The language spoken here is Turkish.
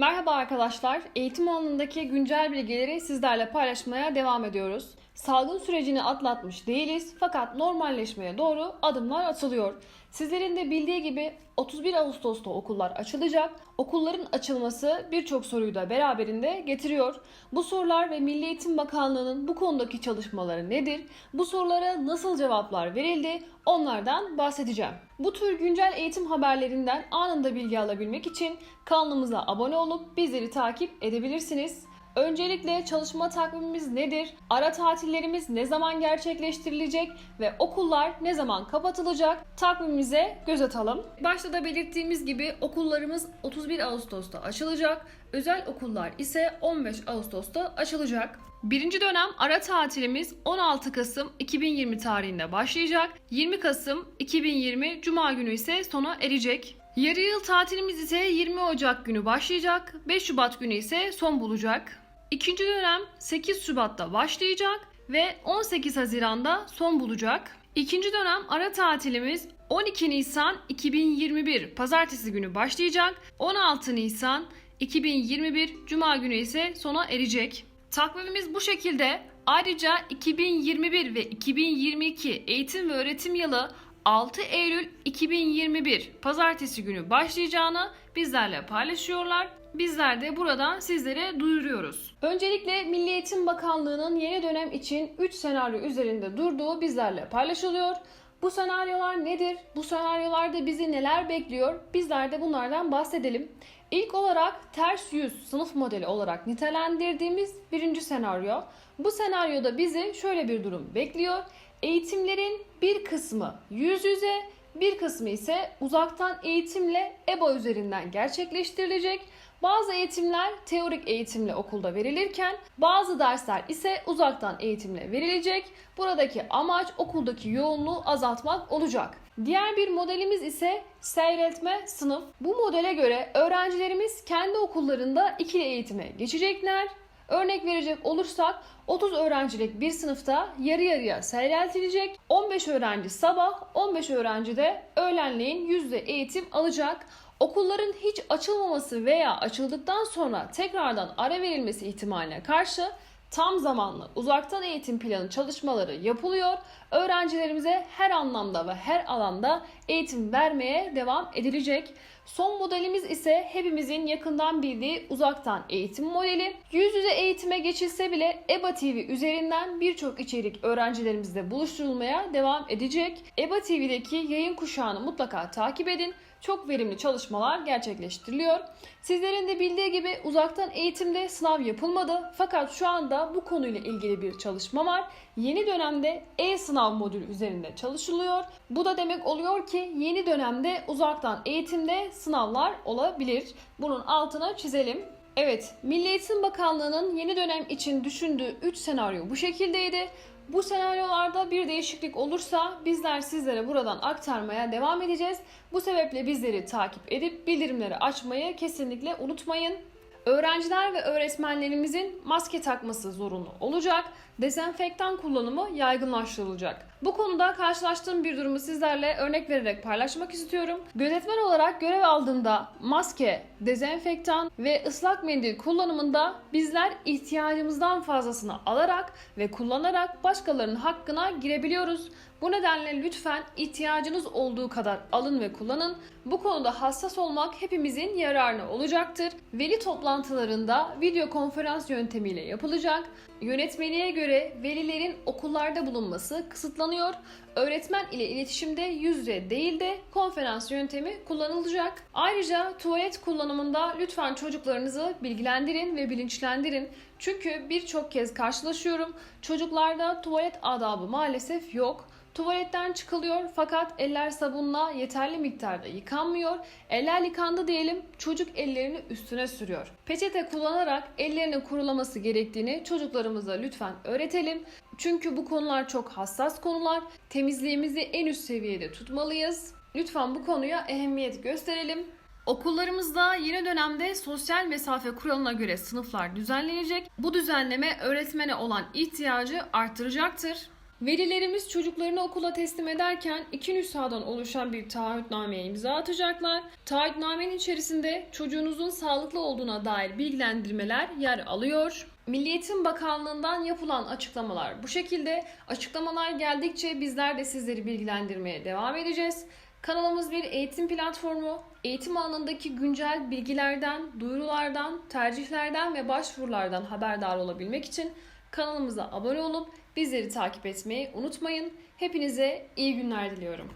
Merhaba arkadaşlar. Eğitim alanındaki güncel bilgileri sizlerle paylaşmaya devam ediyoruz. Salgın sürecini atlatmış değiliz fakat normalleşmeye doğru adımlar atılıyor. Sizlerin de bildiği gibi 31 Ağustos'ta okullar açılacak. Okulların açılması birçok soruyu da beraberinde getiriyor. Bu sorular ve Milli Eğitim Bakanlığı'nın bu konudaki çalışmaları nedir? Bu sorulara nasıl cevaplar verildi? Onlardan bahsedeceğim. Bu tür güncel eğitim haberlerinden anında bilgi alabilmek için kanalımıza abone olup bizleri takip edebilirsiniz. Öncelikle çalışma takvimimiz nedir? Ara tatillerimiz ne zaman gerçekleştirilecek ve okullar ne zaman kapatılacak? Takvimimize göz atalım. Başta da belirttiğimiz gibi okullarımız 31 Ağustos'ta açılacak. Özel okullar ise 15 Ağustos'ta açılacak. Birinci dönem ara tatilimiz 16 Kasım 2020 tarihinde başlayacak. 20 Kasım 2020 Cuma günü ise sona erecek. Yarı yıl tatilimiz ise 20 Ocak günü başlayacak. 5 Şubat günü ise son bulacak. İkinci dönem 8 Şubat'ta başlayacak ve 18 Haziran'da son bulacak. İkinci dönem ara tatilimiz 12 Nisan 2021 Pazartesi günü başlayacak. 16 Nisan 2021 Cuma günü ise sona erecek. Takvimimiz bu şekilde. Ayrıca 2021 ve 2022 eğitim ve öğretim yılı 6 Eylül 2021 Pazartesi günü başlayacağını bizlerle paylaşıyorlar. Bizler de buradan sizlere duyuruyoruz. Öncelikle Milli Eğitim Bakanlığı'nın yeni dönem için 3 senaryo üzerinde durduğu bizlerle paylaşılıyor. Bu senaryolar nedir? Bu senaryolarda bizi neler bekliyor? Bizler de bunlardan bahsedelim. İlk olarak ters yüz sınıf modeli olarak nitelendirdiğimiz birinci senaryo. Bu senaryoda bizi şöyle bir durum bekliyor. Eğitimlerin bir kısmı yüz yüze, bir kısmı ise uzaktan eğitimle EBA üzerinden gerçekleştirilecek. Bazı eğitimler teorik eğitimle okulda verilirken bazı dersler ise uzaktan eğitimle verilecek. Buradaki amaç okuldaki yoğunluğu azaltmak olacak. Diğer bir modelimiz ise seyretme sınıf. Bu modele göre öğrencilerimiz kendi okullarında ikili eğitime geçecekler. Örnek verecek olursak 30 öğrencilik bir sınıfta yarı yarıya seyreltilecek. 15 öğrenci sabah, 15 öğrenci de öğlenleyin yüzde eğitim alacak. Okulların hiç açılmaması veya açıldıktan sonra tekrardan ara verilmesi ihtimaline karşı tam zamanlı uzaktan eğitim planı çalışmaları yapılıyor. Öğrencilerimize her anlamda ve her alanda eğitim vermeye devam edilecek. Son modelimiz ise hepimizin yakından bildiği uzaktan eğitim modeli. Yüz yüze eğitime geçilse bile EBA TV üzerinden birçok içerik öğrencilerimizle buluşturulmaya devam edecek. EBA TV'deki yayın kuşağını mutlaka takip edin çok verimli çalışmalar gerçekleştiriliyor. Sizlerin de bildiği gibi uzaktan eğitimde sınav yapılmadı fakat şu anda bu konuyla ilgili bir çalışma var. Yeni dönemde e-sınav modülü üzerinde çalışılıyor. Bu da demek oluyor ki yeni dönemde uzaktan eğitimde sınavlar olabilir. Bunun altına çizelim. Evet, Milli Eğitim Bakanlığı'nın yeni dönem için düşündüğü 3 senaryo bu şekildeydi. Bu senaryolarda bir değişiklik olursa bizler sizlere buradan aktarmaya devam edeceğiz. Bu sebeple bizleri takip edip bildirimleri açmayı kesinlikle unutmayın. Öğrenciler ve öğretmenlerimizin maske takması zorunlu olacak. Dezenfektan kullanımı yaygınlaştırılacak. Bu konuda karşılaştığım bir durumu sizlerle örnek vererek paylaşmak istiyorum. Gözetmen olarak görev aldığımda maske, dezenfektan ve ıslak mendil kullanımında bizler ihtiyacımızdan fazlasını alarak ve kullanarak başkalarının hakkına girebiliyoruz. Bu nedenle lütfen ihtiyacınız olduğu kadar alın ve kullanın. Bu konuda hassas olmak hepimizin yararına olacaktır. Veli toplantılarında video konferans yöntemiyle yapılacak. Yönetmeliğe göre velilerin okullarda bulunması kısıtlanıyor. Öğretmen ile iletişimde yüz yüze değil de konferans yöntemi kullanılacak. Ayrıca tuvalet kullanımında lütfen çocuklarınızı bilgilendirin ve bilinçlendirin. Çünkü birçok kez karşılaşıyorum. Çocuklarda tuvalet adabı maalesef yok. Tuvaletten çıkılıyor fakat eller sabunla yeterli miktarda yıkanmıyor. Eller yıkandı diyelim çocuk ellerini üstüne sürüyor. Peçete kullanarak ellerinin kurulaması gerektiğini çocuklarımıza lütfen öğretelim. Çünkü bu konular çok hassas konular. Temizliğimizi en üst seviyede tutmalıyız. Lütfen bu konuya ehemmiyet gösterelim. Okullarımızda yeni dönemde sosyal mesafe kuralına göre sınıflar düzenlenecek. Bu düzenleme öğretmene olan ihtiyacı artıracaktır. Velilerimiz çocuklarını okula teslim ederken iki nüshadan oluşan bir taahhütnameye imza atacaklar. Taahhütnamenin içerisinde çocuğunuzun sağlıklı olduğuna dair bilgilendirmeler yer alıyor. Milli Eğitim Bakanlığı'ndan yapılan açıklamalar bu şekilde. Açıklamalar geldikçe bizler de sizleri bilgilendirmeye devam edeceğiz. Kanalımız bir eğitim platformu. Eğitim alanındaki güncel bilgilerden, duyurulardan, tercihlerden ve başvurulardan haberdar olabilmek için kanalımıza abone olup bizleri takip etmeyi unutmayın. Hepinize iyi günler diliyorum.